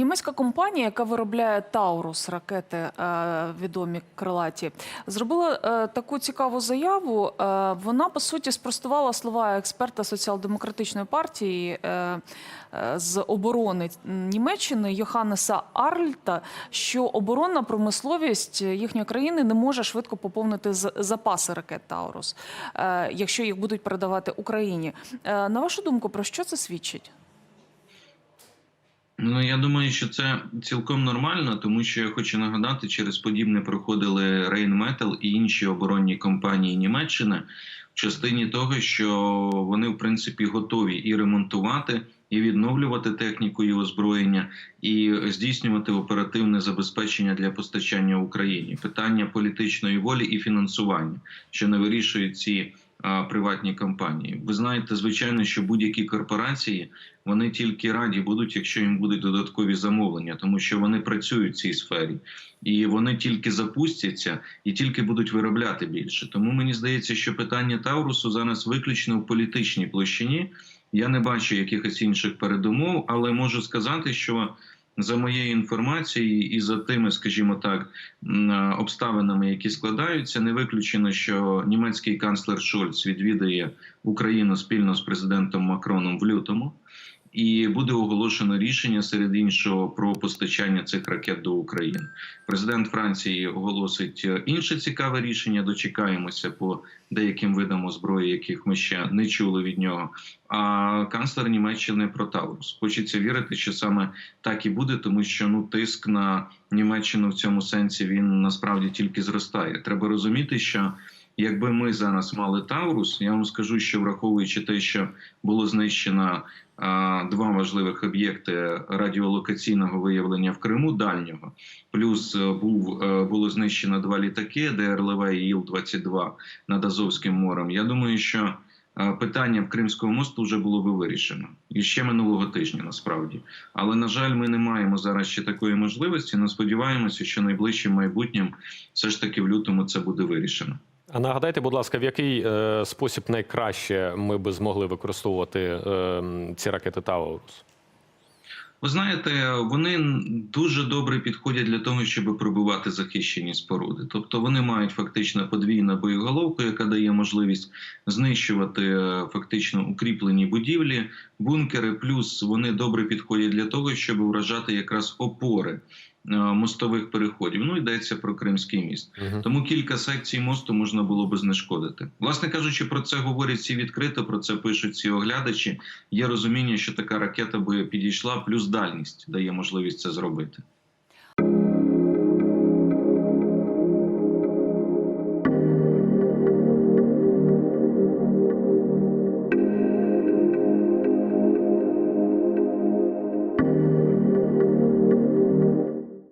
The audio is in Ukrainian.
Німецька компанія, яка виробляє Таурус ракети, е, відомі крилаті, зробила е, таку цікаву заяву. Е, Вона по суті спростувала слова експерта соціал-демократичної партії з оборони Німеччини Йоханнеса Арльта, що оборонна промисловість їхньої країни не може швидко поповнити запаси ракет Таурус, якщо їх будуть передавати Україні. На вашу думку, про що це свідчить? Ну я думаю, що це цілком нормально, тому що я хочу нагадати, через подібне проходили Rheinmetall і інші оборонні компанії Німеччини в частині того, що вони в принципі готові і ремонтувати, і відновлювати техніку і озброєння, і здійснювати оперативне забезпечення для постачання Україні. Питання політичної волі і фінансування, що не вирішують ці приватні компанії. Ви знаєте, звичайно, що будь-які корпорації вони тільки раді будуть, якщо їм будуть додаткові замовлення, тому що вони працюють в цій сфері, і вони тільки запустяться і тільки будуть виробляти більше. Тому мені здається, що питання Таурусу зараз виключно в політичній площині. Я не бачу якихось інших передумов, але можу сказати, що за моєю інформацією і за тими, скажімо так, обставинами, які складаються, не виключено, що німецький канцлер Шольц відвідає Україну спільно з президентом Макроном в лютому. І буде оголошено рішення серед іншого про постачання цих ракет до України. Президент Франції оголосить е, інше цікаве рішення. Дочекаємося по деяким видам озброї, яких ми ще не чули від нього. А канцлер Німеччини про Таурус. Хочеться вірити, що саме так і буде, тому що ну тиск на Німеччину в цьому сенсі він насправді тільки зростає. Треба розуміти, що якби ми зараз мали Таурус, я вам скажу, що враховуючи те, що було знищено а, два важливих об'єкти радіолокаційного виявлення в Криму дальнього, плюс е, був е, було знищено два літаки ДРЛВ і Іл-22 над Азовським морем. Я думаю, що е, питання в Кримського мосту вже було би вирішено і ще минулого тижня, насправді. Але на жаль, ми не маємо зараз ще такої можливості. Не сподіваємося, що найближчим майбутнім все ж таки в лютому це буде вирішено. А нагадайте, будь ласка, в який е, спосіб найкраще ми би змогли використовувати е, ці ракети Таурус? Ви знаєте, вони дуже добре підходять для того, щоб пробивати захищені споруди. Тобто вони мають фактично подвійну боєголовку, яка дає можливість знищувати е, фактично укріплені будівлі, бункери. Плюс вони добре підходять для того, щоб вражати якраз опори мостових переходів. Ну йдеться про Кримський міст. Угу. Тому кілька секцій мосту можна було би знешкодити. Власне кажучи, про це говорять всі відкрито, про це пишуть ці оглядачі. Є розуміння, що така ракета би підійшла, плюс дальність дає можливість це зробити.